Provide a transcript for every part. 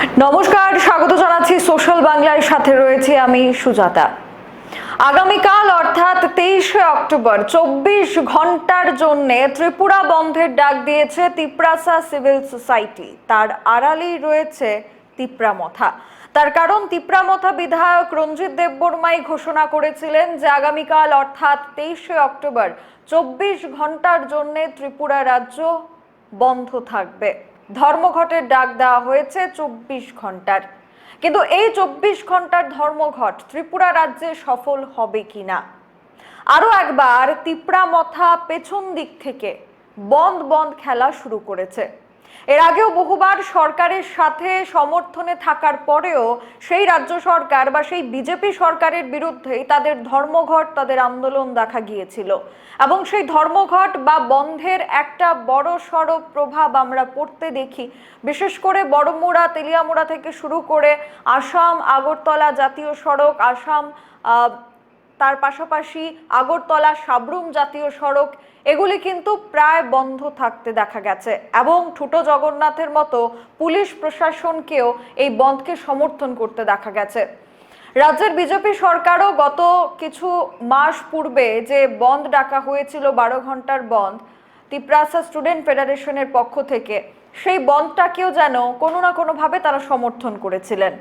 নমস্কার, স্বাগত জানাচ্ছি সোশ্যাল বাংলার সাথে রয়েছে আমি সুজাতা। আগামীকাল অর্থাৎ তেইশে অক্টোবর, চব্বিশ ঘণ্টার জন্য ত্রিপুরা বন্ধের ডাক দিয়েছে তিপ্রাসা সিভিল সোসাইটি। তার আড়ালেই রয়েছে তিপ্রামথা তার কারণ তিপ্রামথা বিধায়ক রঞ্জিত দেববর্মাই ঘোষণা করেছিলেন যে আগামীকাল অর্থাৎ তেইশে অক্টোবর, চব্বিশ ঘণ্টার জন্য ত্রিপুরা রাজ্য বন্ধ থাকবে। ধর্মঘটের ডাক দেওয়া হয়েছে চব্বিশ ঘণ্টার। কিন্তু এই চব্বিশ ঘণ্টার ধর্মঘট ত্রিপুরা রাজ্যে সফল হবে কিনা? আরও একবার মথা পেছন দিক থেকে বন্ধ বন্ধ খেলা শুরু করেছে। এর আগেও বহুবার সরকারের সাথে সমর্থনে থাকার পরেও সেই রাজ্য সরকার বা সেই বিজেপি সরকারের বিরুদ্ধেই তাদের ধর্মঘট, তাদের আন্দোলন দেখা গিয়েছিল। এবং সেই ধর্মঘট বা বন্ধের একটা বড় সড় প্রভাব আমরা পড়তে দেখি। বিশেষ করে বড়মুড়া, তেলিয়ামুড়া থেকে শুরু করে আসাম, আগরতলা জাতীয় সড়ক, আসাম তার পাশাপাশি আগরতলা সাবরুম জাতীয় সড়ক, এগুলি কিন্তু প্রায় বন্ধ থাকতে দেখা গেছে। এবং ঠুটো জগন্নাথের মতো পুলিশ প্রশাসনকেও এই বন্ধকে সমর্থন করতে দেখা গেছে। রাজ্যের বিজেপি সরকারও গত কিছু মাস পূর্বে যে বন্ধ ডাকা হয়েছিল বারো ঘণ্টার বন্ধ তিপ্রাসা স্টুডেন্ট ফেডারেশনের পক্ষ থেকে, সেই বন্ধটাকেও যেন কোনো না কোনোভাবে তারা সমর্থন করেছিলেন।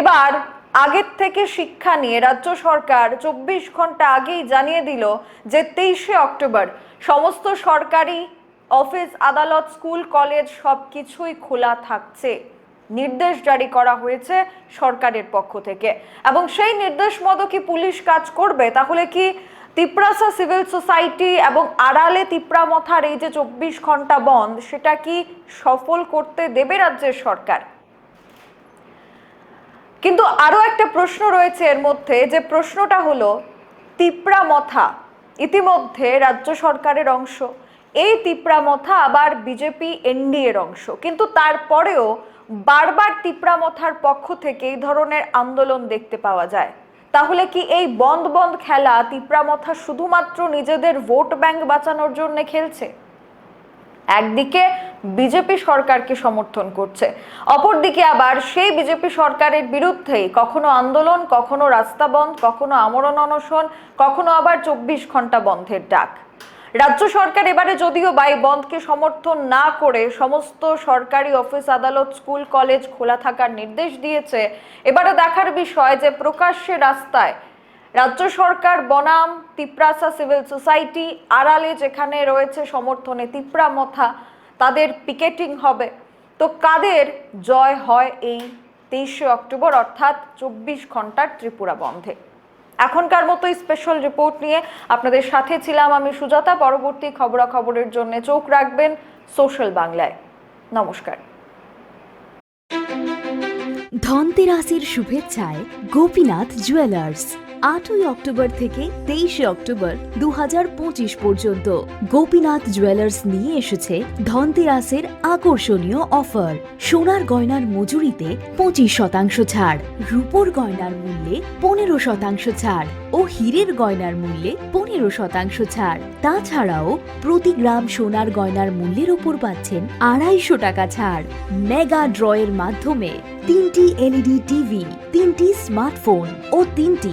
এবার আগের থেকে শিক্ষা নিয়ে রাজ্য সরকার চব্বিশ ঘণ্টা আগেই জানিয়ে দিল যে তেইশে অক্টোবর সমস্ত সরকারি অফিস, আদালত, স্কুল, কলেজ সব কিছুই খোলা থাকছে। নির্দেশ জারি করা হয়েছে সরকারের পক্ষ থেকে। এবং সেই নির্দেশ মতো কি পুলিশ কাজ করবে? তাহলে কি তিপ্রাসা সিভিল সোসাইটি এবং আড়ালে তিপ্রামথার এই যে চব্বিশ ঘণ্টা বন্ধ, সেটা কি সফল করতে দেবে রাজ্যের সরকার? কিন্তু আরও একটা প্রশ্ন রয়েছে এর মধ্যে, যে প্রশ্নটা হলো, তিপ্রামথা ইতিমধ্যে রাজ্য সরকারের অংশ, এই তিপ্রামথা আবার বিজেপি এনডিএর অংশ, কিন্তু তারপরেও বারবার তিপ্রামথার পক্ষ থেকে এই ধরনের আন্দোলন দেখতে পাওয়া যায়। তাহলে কি এই বন্ধ বন্ধ খেলা তিপ্রামথা শুধুমাত্র নিজেদের ভোট ব্যাংক বাঁচানোর জন্য খেলছে? একদিকে বিজেপি সরকারকে সমর্থন করছে, অপরদিকে আবার সেই বিজেপি সরকারের বিরুদ্ধেই কখনো আন্দোলন, কখনো রাস্তা বন্ধ, কখনো আমরণ অনশন, কখনো আবার চব্বিশ ঘণ্টা বন্ধের ডাক। রাজ্য সরকার এবারে যদিও বাই বন্ধকে সমর্থন না করে সমস্ত সরকারি অফিস, আদালত, স্কুল, কলেজ খোলা থাকার নির্দেশ দিয়েছে এবারে দেখার বিষয় যে প্রকাশ্যে রাস্তায় রাজ্য সরকার, বনাম, তিপ্রাসা সিভিল সোসাইটি, আড়ালে যেখানে রয়েছে সমর্থনে তিপ্রা মথা, তাদের পিকেটিং হবে। তো কাদের জয় হয় এই তেইশে অক্টোবর, অর্থাৎ চব্বিশ ঘণ্টার ত্রিপুরা বন্ধে? এখনকার মতো স্পেশাল রিপোর্ট নিয়ে আপনাদের সাথে ছিলাম আমি সুজাতা। পরবর্তী খবরাখবরের জন্য চোখ রাখবেন সোশ্যাল বাংলায়। নমস্কার। ধনতেরাসের শুভেচ্ছায় গোপীনাথ জুয়েলার্স। আটই অক্টোবর থেকে তেইশে অক্টোবর দু হাজার পঁচিশ পর্যন্ত। গোপীনাথ জুয়েলার্স নিয়ে এসেছে ধনতেরাসের আকর্ষণীয় অফার। সোনার গয়নার মজুরিতে পঁচিশ শতাংশ ছাড়, রূপোর গয়নার মূল্যে পনেরো শতাংশ ছাড় ও হীরের গয়নার মূল্যে পনেরো শতাংশ ছাড়। তাছাড়াও প্রতি গ্রাম সোনার গয়নার মূল্যের ওপর পাচ্ছেন আড়াইশো টাকা ছাড়। মেগা ড্রয়ের মাধ্যমে তিনটি এলইডি টিভি, তিনটি স্মার্টফোন ও তিনটি